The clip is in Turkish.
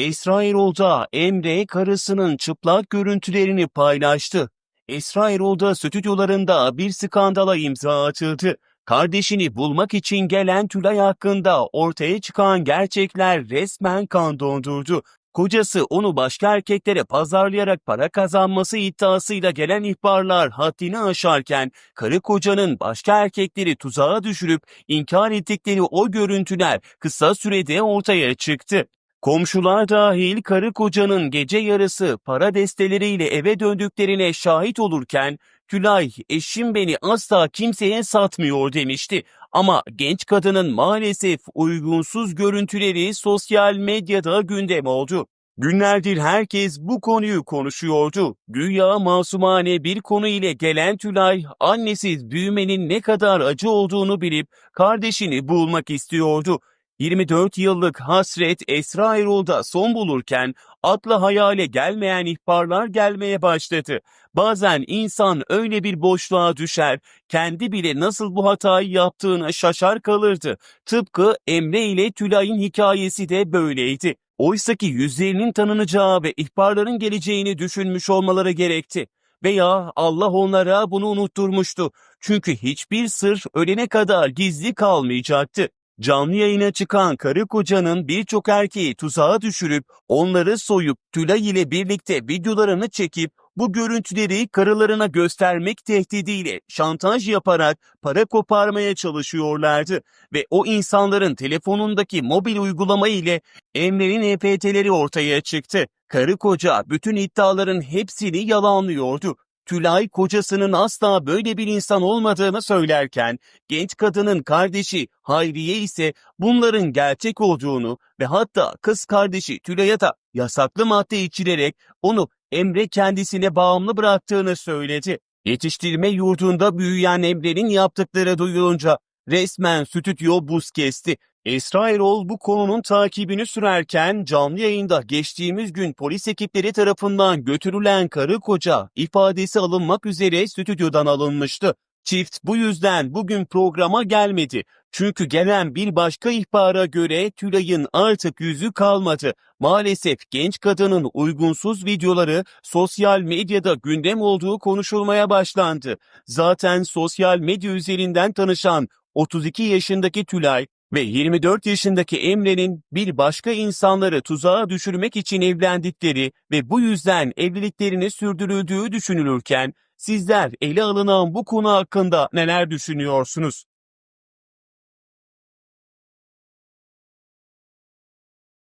Esra Erol'da Emre karısının çıplak görüntülerini paylaştı. Esra Erol'da stüdyolarında bir skandala imza atıldı. Kardeşini bulmak için gelen Tülay hakkında ortaya çıkan gerçekler resmen kan dondurdu. Kocası onu başka erkeklere pazarlayarak para kazanması iddiasıyla gelen ihbarlar haddini aşarken karı kocanın başka erkekleri tuzağa düşürüp inkar ettikleri o görüntüler kısa sürede ortaya çıktı. Komşular dahil karı kocanın gece yarısı para desteleriyle eve döndüklerine şahit olurken Tülay eşim beni asla kimseye satmıyor demişti. Ama genç kadının maalesef uygunsuz görüntüleri sosyal medyada gündem oldu. Günlerdir herkes bu konuyu konuşuyordu. Güya masumane bir konu ile gelen Tülay, annesiz büyümenin ne kadar acı olduğunu bilip kardeşini bulmak istiyordu. 24 yıllık hasret Esra Erol'da son bulurken akla hayale gelmeyen ihbarlar gelmeye başladı. Bazen insan öyle bir boşluğa düşer, kendi bile nasıl bu hatayı yaptığına şaşar kalırdı. Tıpkı Emre ile Tülay'ın hikayesi de böyleydi. Oysaki yüzlerinin tanınacağı ve ihbarların geleceğini düşünmüş olmaları gerekti. Veya Allah onlara bunu unutturmuştu. Çünkü hiçbir sır ölene kadar gizli kalmayacaktı. Canlı yayına çıkan karı kocanın birçok erkeği tuzağa düşürüp onları soyup Tülay ile birlikte videolarını çekip bu görüntüleri karılarına göstermek tehdidiyle şantaj yaparak para koparmaya çalışıyorlardı ve o insanların telefonundaki mobil uygulama ile Emre'nin EFT'leri ortaya çıktı. Karı koca bütün iddiaların hepsini yalanlıyordu. Tülay kocasının asla böyle bir insan olmadığını söylerken genç kadının kardeşi Hayriye ise bunların gerçek olduğunu ve hatta kız kardeşi Tülay'a da yasaklı madde içirerek onu Emre kendisine bağımlı bıraktığını söyledi. Yetiştirme yurdunda büyüyen Emre'nin yaptıkları duyulunca resmen stüdyo buz kesti. Esra Erol bu konunun takibini sürerken canlı yayında geçtiğimiz gün polis ekipleri tarafından götürülen karı koca ifadesi alınmak üzere stüdyodan alınmıştı. Çift bu yüzden bugün programa gelmedi. Çünkü gelen bir başka ihbara göre Tülay'ın artık yüzü kalmadı. Maalesef genç kadının uygunsuz videoları sosyal medyada gündem olduğu konuşulmaya başlandı. Zaten sosyal medya üzerinden tanışan 32 yaşındaki Tülay ve 24 yaşındaki Emre'nin bir başka insanları tuzağa düşürmek için evlendikleri ve bu yüzden evliliklerini sürdürüldüğü düşünülürken sizler ele alınan bu konu hakkında neler düşünüyorsunuz?